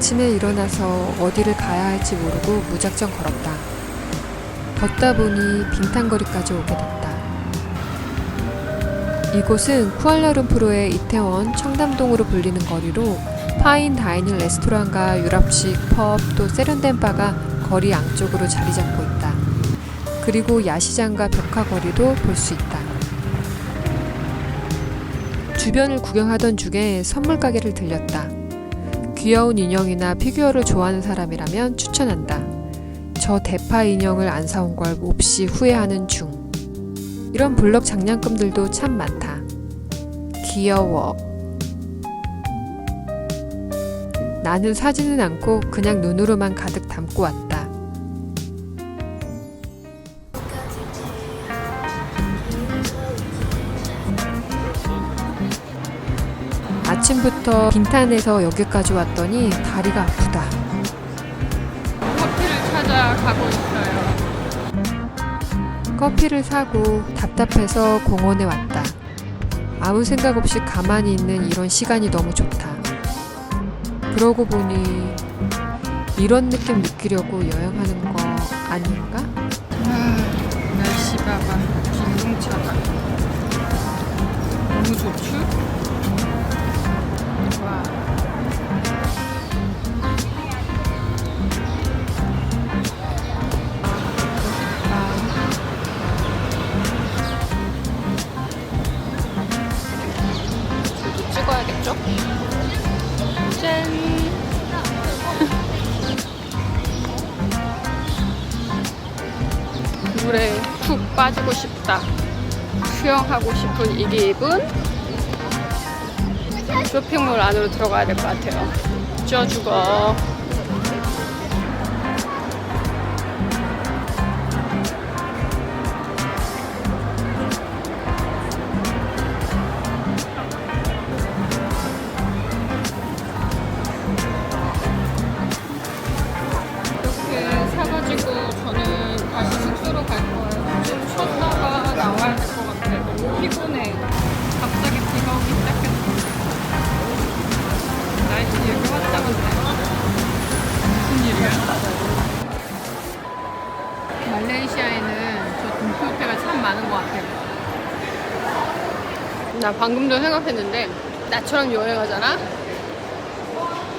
아침에 일어나서 어디를 가야 할지 모르고 무작정 걸었다. 걷다 보니 빙탄거리까지 오게 됐다. 이곳은 쿠알라룸푸르의 이태원 청담동으로 불리는 거리로 파인 다이닝 레스토랑과 유럽식 펍 또 세련된 바가 거리 양쪽으로 자리 잡고 있다. 그리고 야시장과 벽화거리도 볼 수 있다. 주변을 구경하던 중에 선물 가게를 들렸다. 귀여운 인형이나 피규어를 좋아하는 사람이라면 추천한다. 저 대파 인형을 안 사온 걸 몹시 후회하는 중. 이런 블럭 장난감들도 참 많다. 귀여워. 나는 사지는 않고 그냥 눈으로만 가득 담고 왔다. 아침부터 빙탄에서 여기까지 왔더니 다리가 아프다. 커피를 찾아 가고 있어요. 커피를 사고 답답해서 공원에 왔다. 아무 생각 없이 가만히 있는 이런 시간이 너무 좋다. 그러고 보니 이런 느낌 느끼려고 여행하는 거 아닌가? 아, 날씨 봐봐. 기둥차다. 너무 좋죠? 물에 푹 빠지고 싶다. 수영하고 싶은 이 기분. 쇼핑몰 안으로 들어가야 될 것 같아요. 쪄 죽어. 피곤해. 갑자기 비가 오기 시작했어. 날씨 여기 왔다는데. 무슨 일이야? 말레이시아에는 저 등교태가 참 많은 것 같아요. 나 방금도 생각했는데 나처럼 여행하잖아?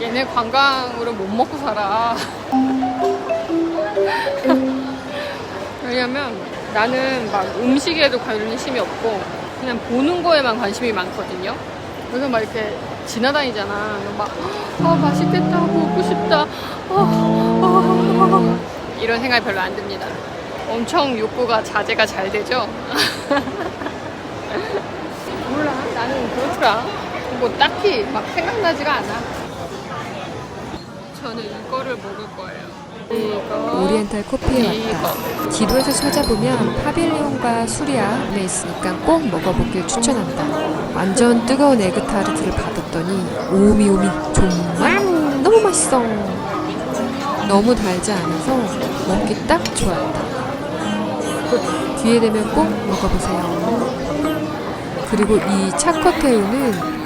얘네 관광으로 못 먹고 살아. 왜냐면 나는 막 음식에도 관심이 없고 그냥 보는 거에만 관심이 많거든요. 그래서 막 이렇게 지나다니잖아. 막, 어, 맛있겠다. 먹고 싶다. 어, 어. 이런 생각이 별로 안 듭니다. 엄청 욕구가 자제가 잘 되죠? 몰라. 나는 그렇더라. 뭐 딱히 막 생각나지가 않아. 저는 이거를 먹을 거예요. 오리엔탈 커피에 왔다. 지도에서 찾아보면 파빌리온과 수리아에 있으니까 꼭 먹어보길 추천한다. 완전 뜨거운 에그타르트를 받았더니 오미오미 정말 너무 맛있어. 너무 달지 않아서 먹기 딱 좋았다. 기회 되면 꼭 먹어보세요. 그리고 이 차커테우는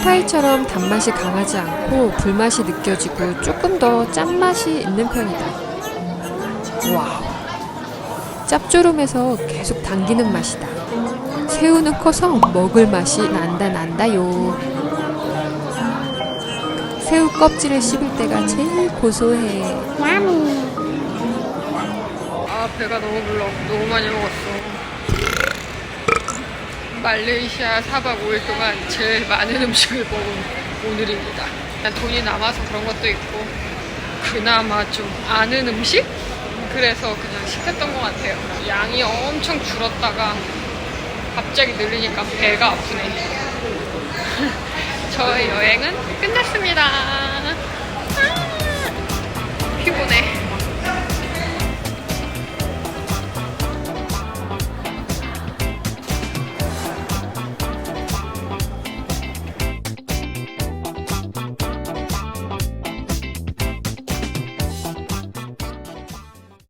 팟타이처럼 단맛이 강하지 않고 불맛이 느껴지고 조금 더 짠맛이 있는 편이다. 와우. 짭조름해서 계속 당기는 맛이다. 새우는 커서 먹을 맛이 난다 난다요. 새우 껍질을 씹을 때가 제일 고소해. 아 배가 너무 불러 너무 많이 먹었어 말레이시아 4박 5일 동안 제일 많은 음식을 먹은 오늘입니다. 돈이 남아서 그런 것도 있고 그나마 좀 아는 음식? 그래서 그냥 시켰던 것 같아요. 양이 엄청 줄었다가 갑자기 늘리니까 배가 아프네. 저의 여행은 끝났습니다